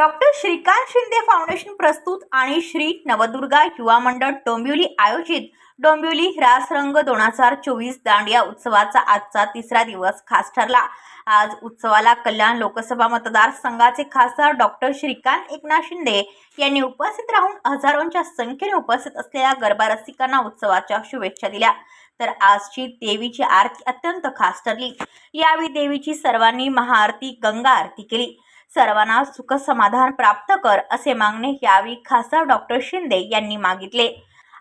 Doctor Shrikant Shinde foundation प्रस्तुत आणि श्री नवदुर्गा युवा मंडळ डोंबिवली आयोजित डोंबिवली रासरंग दोन हजार चोवीस दांडिया उत्सवाचा आजचा तिसरा दिवस खास ठरला. आज उत्सवाला कल्याण लोकसभा मतदारसंघाचे खासदार डॉक्टर श्रीकांत एकनाथ शिंदे यांनी उपस्थित राहून हजारोंच्या संख्येने उपस्थित असलेल्या गरबा रसिकांना उत्सवाच्या शुभेच्छा दिल्या. तर आजची देवीची आरती अत्यंत खास ठरली. यावेळी देवीची सर्वांनी महाआरती गंगा आरती केली. सर्वांना सुख समाधान प्राप्त कर असे मागणे यावेळी खासदार डॉक्टर शिंदे यांनी मागितले.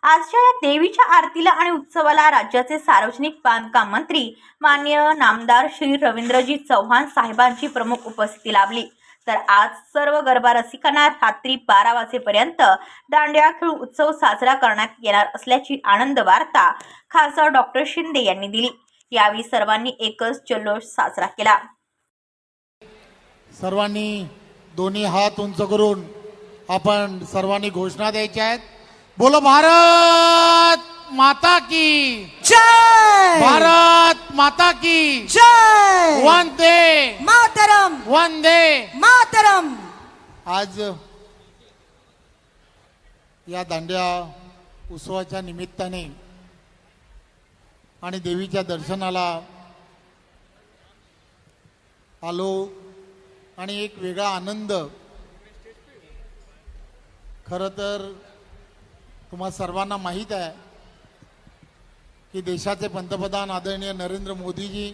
आजच्या या देवीच्या आरतीला आणि उत्सवाला राज्याचे सार्वजनिक बांधकाम मंत्री मान्य नामदार श्री रवींद्रजी चव्हाण साहेबांची प्रमुख उपस्थिती लाभली. तर आज सर्व गरबा रसिकांना रात्री बारा वाजेपर्यंत दांड्या खेळून उत्सव साजरा करण्यात येणार असल्याची आनंद वार्ता खासदार डॉक्टर शिंदे यांनी दिली. यावेळी सर्वांनी एकच जल्लोष साजरा केला. सर्वांनी दोन्ही हात उंच करून आपण सर्वांनी घोषणा द्यायच्या आहेत. बोलो भारत माता की जय! भारत माता की जय! वंदे मातरम! वंदे मातरम! आज या दांड्या उत्सवाच्या निमित्ताने आणि देवीच्या दर्शनाला आलो आणि एक वेगळा आनंद. खरं तर तुम्हा सर्वांना माहीत आहे की देशाचे पंतप्रधान आदरणीय नरेंद्र मोदीजी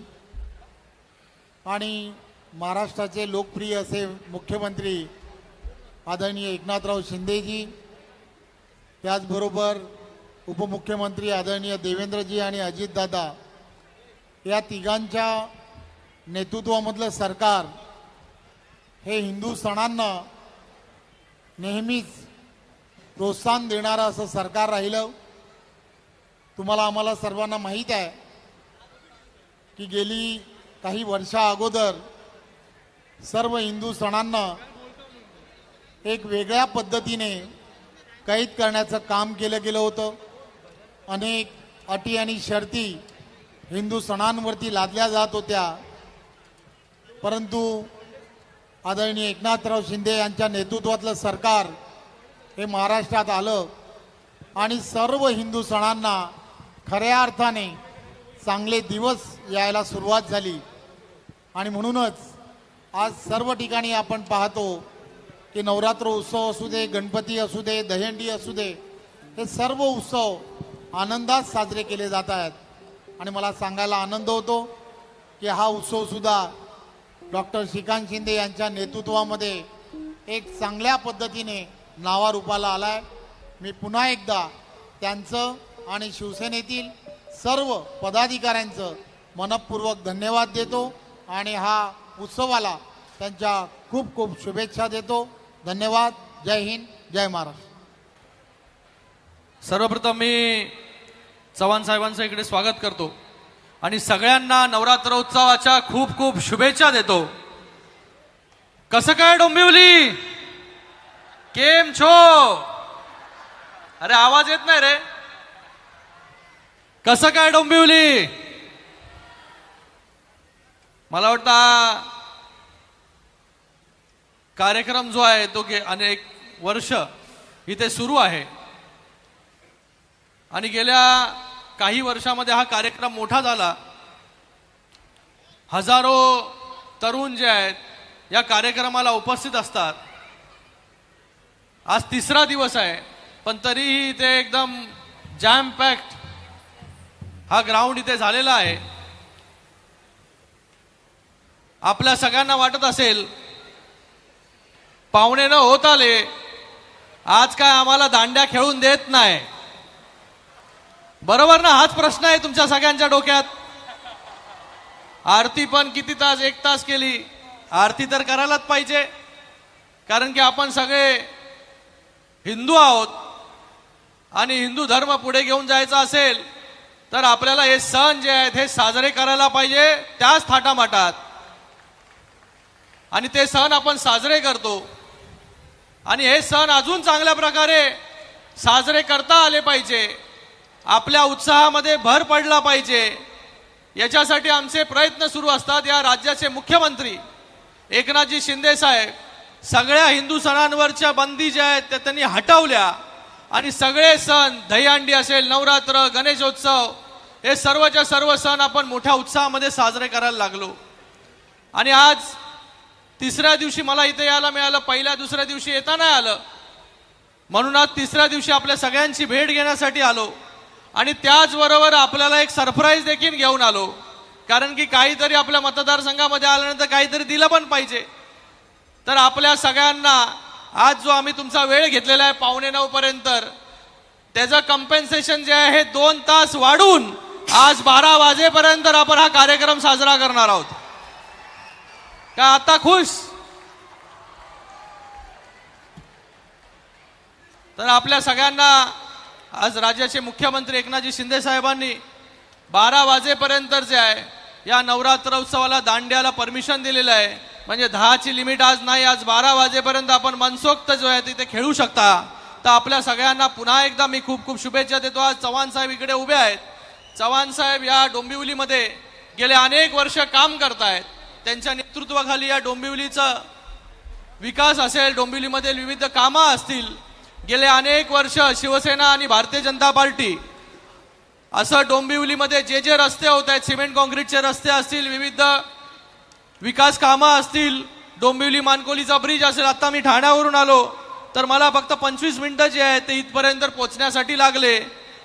आणि महाराष्ट्राचे लोकप्रिय असे मुख्यमंत्री आदरणीय एकनाथराव शिंदेजी त्याचबरोबर उपमुख्यमंत्री आदरणीय देवेंद्रजी आणि अजितदादा या तिघांच्या नेतृत्वामधलं सरकार हे हिंदू सणांना नेहमीच प्रोत्साहन देणारं असं सरकार राहिलं. तुम्हाला आम्हाला सर्वांना माहीत आहे की गेली काही वर्षा अगोदर सर्व हिंदू सणांना एक वेगळ्या पद्धतीने कैद करण्याचं काम केलं गेलं होतं. अनेक अटी आणि शर्ती हिंदू सणांवरती लादल्या जात होत्या. परंतु आदरणीय एकनाथराव शिंदे यांच्या नेतृत्वातलं सरकार हे महाराष्ट्रात आलं आणि सर्व हिंदू सणांना खऱ्या अर्थाने चांगले दिवस यायला सुरुवात झाली. आणि म्हणूनच आज सर्व ठिकाणी आपण पाहतो की नवरात्र उत्सव असू दे गणपती असू दे दहीहंडी असू दे हे सर्व उत्सव आनंदात साजरे केले जात आहेत. आणि मला सांगायला आनंद होतो की हा उत्सवसुद्धा डॉक्टर श्रीकांत शिंदे यांच्या नेतृत्वामध्ये एक चांगल्या पद्धतीने नावारूपाला आलाय. मी पुन्हा एकदा त्यांचं आणि शिवसेनेतील सर्व पदाधिकाऱ्यांचं मनपूर्वक धन्यवाद देतो आणि हा उत्सवाला त्यांच्या खूप खूप शुभेच्छा देतो. धन्यवाद. जय हिंद. जय महाराष्ट्र. सर्वप्रथम मी चव्हाण साहेबांचं इकडे स्वागत करतो. आणि सगळ्यांना नवरात्रोत्सवाच्या खूप खूप शुभेच्छा देतो. कसं काय डोंबिवली? केम छो? अरे आवाज येत नाही रे. कसं काय डोंबिवली? मला वाटतं कार्यक्रम जो आहे तो गे अनेक वर्ष इथे सुरू आहे. आणि गेल्या काही वर्षामध्ये हा कार्यक्रम मोठा झाला. हजारो तरुण जे आहेत या कार्यक्रमाला उपस्थित असतात. आज तिसरा दिवस आहे पण तरीही इथे एकदम जॅम पॅक्ट हा ग्राउंड इथे झालेला आहे. आपल्या सगळ्यांना वाटत असेल पाहुणे न होत आले आज काय आम्हाला दांड्या खेळून देत नाही. बरोबर ना? हाच प्रश्न आहे तुमच्या सगळ्यांच्या डोक्यात. आरती पण किती तास एक तास केली. आरती तर करायलाच पाहिजे. कारण की आपण सगळे हिंदू आहोत. आणि हिंदू धर्म पुढे घेऊन जायचा असेल तर आपल्याला हे सण जे आहेत हे साजरे करायला पाहिजे त्याच थाटामाटात. आणि ते सण आपण साजरे करतो. आणि हे सण अजून चांगल्या प्रकारे साजरे करता आले पाहिजे. आपल्या उत्साहामध्ये भर पडला पाहिजे. याच्यासाठी आमचे प्रयत्न सुरू असतात या राज्याचे मुख्यमंत्री एकनाथजी शिंदे साहेब. सगळ्या हिंदू सणांवरच्या बंदी ज्या आहेत त्या त्यांनी हटवल्या. आणि सगळे सण दहीहंडी असेल नवरात्र गणेशोत्सव हे सर्वच्या सर्व सण आपण मोठ्या उत्साहामध्ये साजरे करायला लागलो. आणि आज तिसऱ्या दिवशी मला इथे यायला मिळालं पहिल्या दुसऱ्या दिवशी येता नाही आलं. म्हणून आज तिसऱ्या दिवशी आपल्या सगळ्यांची भेट घेण्यासाठी आलो. आणि त्याचबरोबर आपल्याला एक सरप्राईज देखील घेऊन आलो. कारण की काहीतरी आपल्या मतदारसंघामध्ये आल्यानंतर काहीतरी दिलं पण पाहिजे. तर आपल्या सगळ्यांना आज जो आम्ही तुमचा वेळ घेतलेला आहे पावणे नऊपर्यंत त्याचं कम्पेन्सेशन जे आहे हे दोन तास वाढून आज बारा वाजेपर्यंत आपण हा कार्यक्रम साजरा करणार आहोत. का आता खुश? तर आपल्या सगळ्यांना आज राज्याचे मुख्यमंत्री एकनाथजी शिंदे साहेबांनी बारा वाजेपर्यंत जे आहे या नवरात्र उत्सवाला दांड्याला परमिशन दिलेलं आहे. म्हणजे दहाची लिमिट आज नाही आज बारा वाजेपर्यंत आपण मनसोक्त जो आहे तिथे खेळू शकता. तर आपल्या सगळ्यांना पुन्हा एकदा मी खूप खूप शुभेच्छा देतो. आज चव्हाण साहेब इकडे उभे आहेत. चव्हाण साहेब या डोंबिवलीमध्ये गेले अनेक वर्ष काम करतायत. त्यांच्या नेतृत्वाखाली या डोंबिवलीचं विकास असेल डोंबिवलीमध्ये विविध कामं असतील गेले अनेक वर्ष शिवसेना आणि भारतीय जनता पार्टी असं डोंबिवलीमध्ये जे जे रस्ते होत आहेत सिमेंट कॉन्क्रीटचे रस्ते असतील विविध विकास कामं असतील डोंबिवली मानकोलीचा ब्रिज असेल आत्ता मी ठाण्यावरून आलो तर मला फक्त पंचवीस मिनटं जी आहेत ते इथपर्यंत पोहोचण्यासाठी लागले.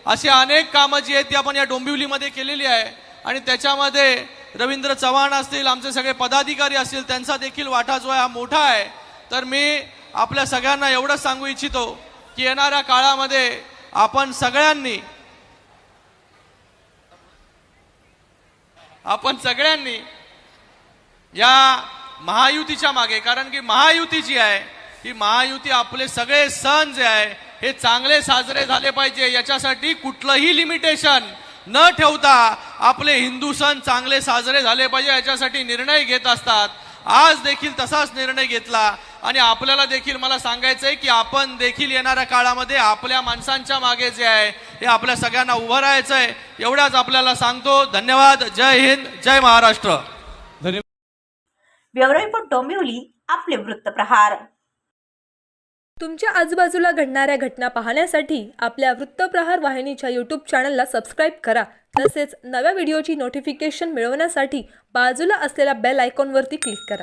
अशी अनेक कामं जी आहेत ती आपण या डोंबिवलीमध्ये केलेली आहे आणि त्याच्यामध्ये रवींद्र चव्हाण असतील आमचे सगळे पदाधिकारी असतील त्यांचा देखील वाटा जो आहे हा मोठा आहे. तर मी आपल्या सगळ्यांना एवढंच सांगू इच्छितो की येणाऱ्या काळामध्ये आपण सगळ्यांनी आपण सगळ्यांनी या महायुतीच्या मागे कारण की महायुती जी आहे ही महायुती आपले सगळे सण जे आहे हे चांगले साजरे झाले पाहिजे. याच्यासाठी कुठलंही लिमिटेशन न ठेवता आपले हिंदू सण चांगले साजरे झाले पाहिजे. याच्यासाठी निर्णय घेत असतात. आज देखील तसाच निर्णय घेतला. आणि आपल्याला देखील मला सांगायचं आहे की आपण देखील येणाऱ्या काळामध्ये आपल्या माणसांच्या मागे जे आहे हे आपल्या सगळ्यांना उभं राहायचं आहे एवढ्याच आपल्याला सांगतो. धन्यवाद. जय हिंद. जय महाराष्ट्र. डोंबिवली आपले वृत्तप्रहार तुमच्या आजूबाजूला घडणाऱ्या घटना पाहण्यासाठी आपल्या वृत्तप्रहार वाहिनीच्या यूट्यूब चॅनलला सबस्क्राईब करा. तसेच नव्या व्हिडिओची नोटिफिकेशन मिळवण्यासाठी बाजूला असलेल्या बेल आयकॉनवरती क्लिक करा.